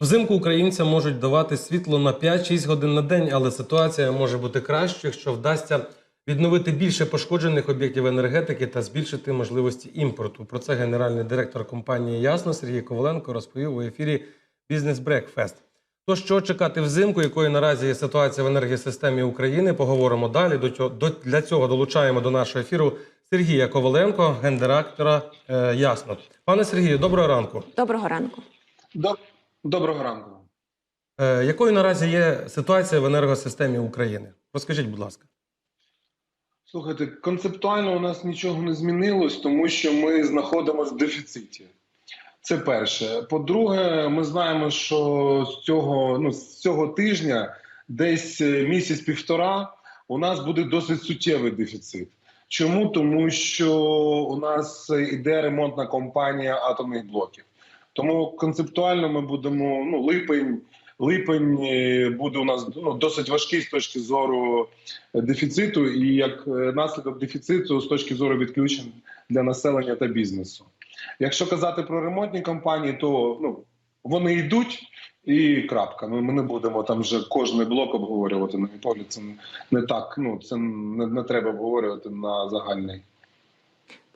Взимку українцям можуть давати світло на 5-6 годин на день, але ситуація може бути кращою, якщо вдасться відновити більше пошкоджених об'єктів енергетики та збільшити можливості імпорту. Про це генеральний директор компанії Ясно Сергій Коваленко розповів у ефірі Бізнес Брекфест. То що чекати взимку, якою наразі є ситуація в енергосистемі України? Поговоримо далі. До цього до для цього долучаємо до нашого ефіру Сергія Коваленко, гендиректора е, Ясно. Пане Сергію, доброго ранку. Доброго ранку. Доб- Доброго ранку. Е, якою наразі є ситуація в енергосистемі України? Розкажіть, будь ласка. Слухайте, концептуально у нас нічого не змінилось, тому що ми знаходимося в дефіциті. Це перше. По-друге, ми знаємо, що з цього, ну, з цього тижня, десь е, місяць-півтора, у нас буде досить суттєвий дефіцит. Чому? Тому що у нас йде ремонтна компанія атомних блоків. Тому концептуально ми будемо ну, липень. Липень е, буде у нас ну, досить важкий з точки зору дефіциту, і як е, наслідок дефіциту з точки зору відключень для населення та бізнесу. Якщо казати про ремонтні компанії, то ну вони йдуть і крапка. Ми, ми не будемо там вже кожний блок обговорювати. На мій погляд, це не так. Ну це не, не треба обговорювати на загальний.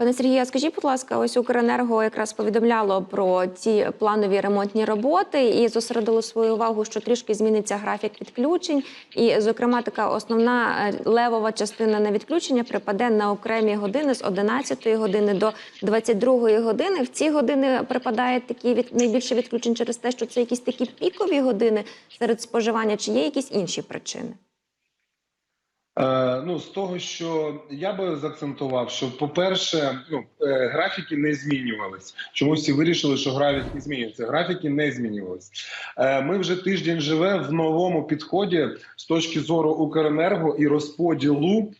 Пане Сергію, скажіть, будь ласка, ось Укренерго якраз повідомляло про ці планові ремонтні роботи і зосередило свою увагу, що трішки зміниться графік відключень. І, зокрема, така основна е, левова частина на відключення припаде на окремі години з 11 години до 22 години. В ці години припадає такі від найбільше відключень через те, що це якісь такі пікові години серед споживання, чи є якісь інші причини? Е, ну, з того, що я би заакцентував, що, по-перше, ну, е, графіки не змінювались. Чомусь всі вирішили, що графіки змінюються. Графіки не змінювались. Е, ми вже тиждень живе в новому підході з точки зору Укренерго і розподілу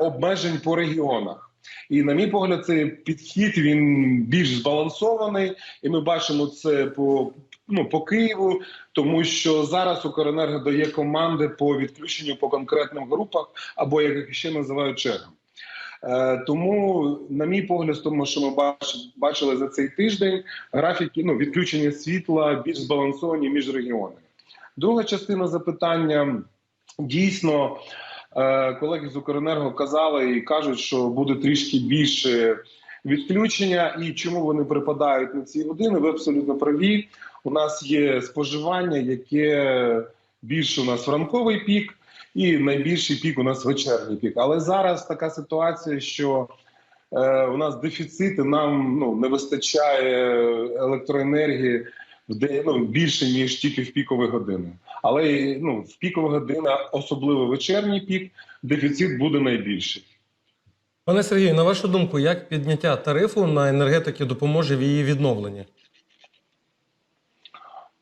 обмежень по регіонах. І, на мій погляд, цей підхід він більш збалансований, і ми бачимо це по ну по Києву, тому що зараз Укренерго дає команди по відключенню по конкретним групах, або як їх ще називають чергам. Е, тому, на мій погляд, тому, що ми бач, бачили за цей тиждень, графіки ну, відключення світла більш збалансовані між регіонами. Друга частина запитання дійсно. Е, Колеги з Укренерго казали і кажуть, що буде трішки більше відключення, і чому вони припадають на ці години. Ви абсолютно праві. У нас є споживання, яке більше у нас в ранковий пік, і найбільший пік у нас вечірній пік. Але зараз така ситуація, що е, у нас дефіцит, нам ну не вистачає електроенергії в день ну, більше ніж тільки в пікові години. Але ну в пікові години, особливо вечірній пік, дефіцит буде найбільший. Пане Сергію, на вашу думку, як підняття тарифу на енергетики допоможе в її відновленні?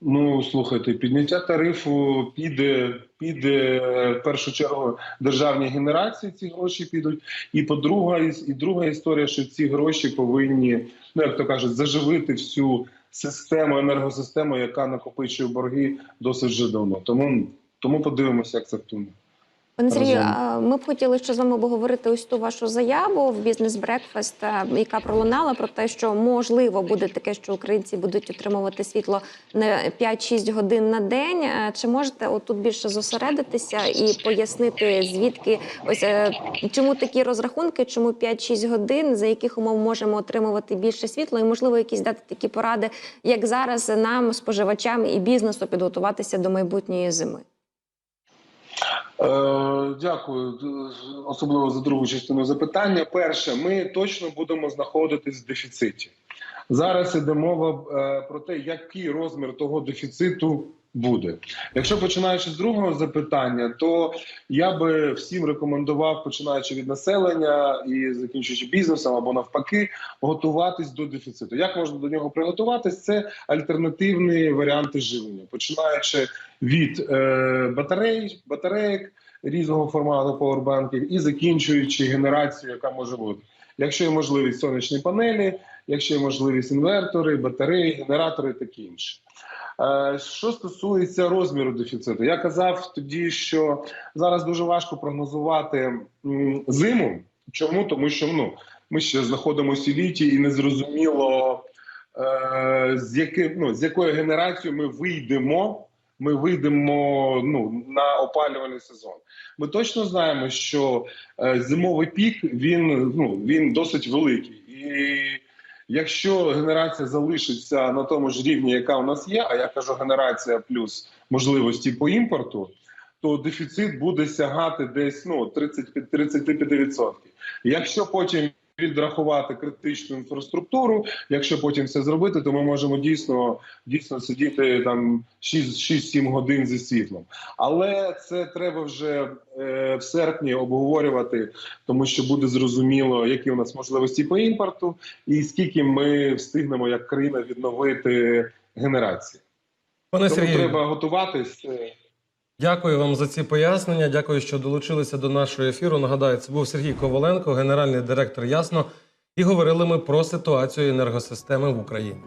Ну слухайте, підняття тарифу піде, піде в першу чергу державні генерації. Ці гроші підуть. І по-друге, і друга історія, що ці гроші повинні, ну як то кажуть, заживити всю систему енергосистему, яка накопичує борги досить вже давно. Тому тому подивимося, як це втумне. Пане Сергію, ми б хотіли ще з вами обговорити ось ту вашу заяву в бізнес брекфест, яка пролунала про те, що можливо буде таке, що українці будуть отримувати світло не 5-6 годин на день. Е, Чи можете отут більше зосередитися і пояснити, звідки ось е, чому такі розрахунки, чому 5-6 годин, за яких умов можемо отримувати більше світла, і можливо якісь дати такі поради, як зараз нам, споживачам і бізнесу, підготуватися до майбутньої зими. Е, дякую, особливо за другу частину запитання. Перше, ми точно будемо знаходитись в дефіциті. Зараз іде мова е, про те, який розмір того дефіциту буде. Якщо починаючи з другого запитання, то я би всім рекомендував, починаючи від населення і закінчуючи бізнесом або навпаки, готуватись до дефіциту. Як можна до нього приготуватись? Це альтернативні варіанти живлення, починаючи від е, батарей, батареїк різного формату поwerбанків і закінчуючи генерацією, яка може бути. Якщо є можливість сонячні панелі, якщо є можливість інвертори, батареї, генератори таке інше. Е, Що стосується розміру дефіциту, я казав тоді, що зараз дуже важко прогнозувати зиму. Чому? Тому що ну, ми ще знаходимося у літі і незрозуміло, е, з яким ну з якою генерацією ми вийдемо. Ми вийдемо ну на опалювальний сезон. Ми точно знаємо, що е, зимовий пік він ну він досить великий, і якщо генерація залишиться на тому ж рівні, яка у нас є, а я кажу генерація плюс можливості по імпорту, то дефіцит буде сягати десь ну 30 35%. Якщо потім відрахувати критичну інфраструктуру, якщо потім все зробити, то ми можемо дійсно дійсно сидіти там 6-7 годин зі світлом. Але це треба вже е, в серпні обговорювати, тому що буде зрозуміло, які у нас можливості по імпорту, і скільки ми встигнемо як країна відновити генерації. Пане Тому Сергію, треба готуватись. Дякую вам за ці пояснення. Дякую, що долучилися до нашого ефіру. Нагадаю, це був Сергій Коваленко, генеральний директор Ясно. І говорили ми про ситуацію енергосистеми в Україні.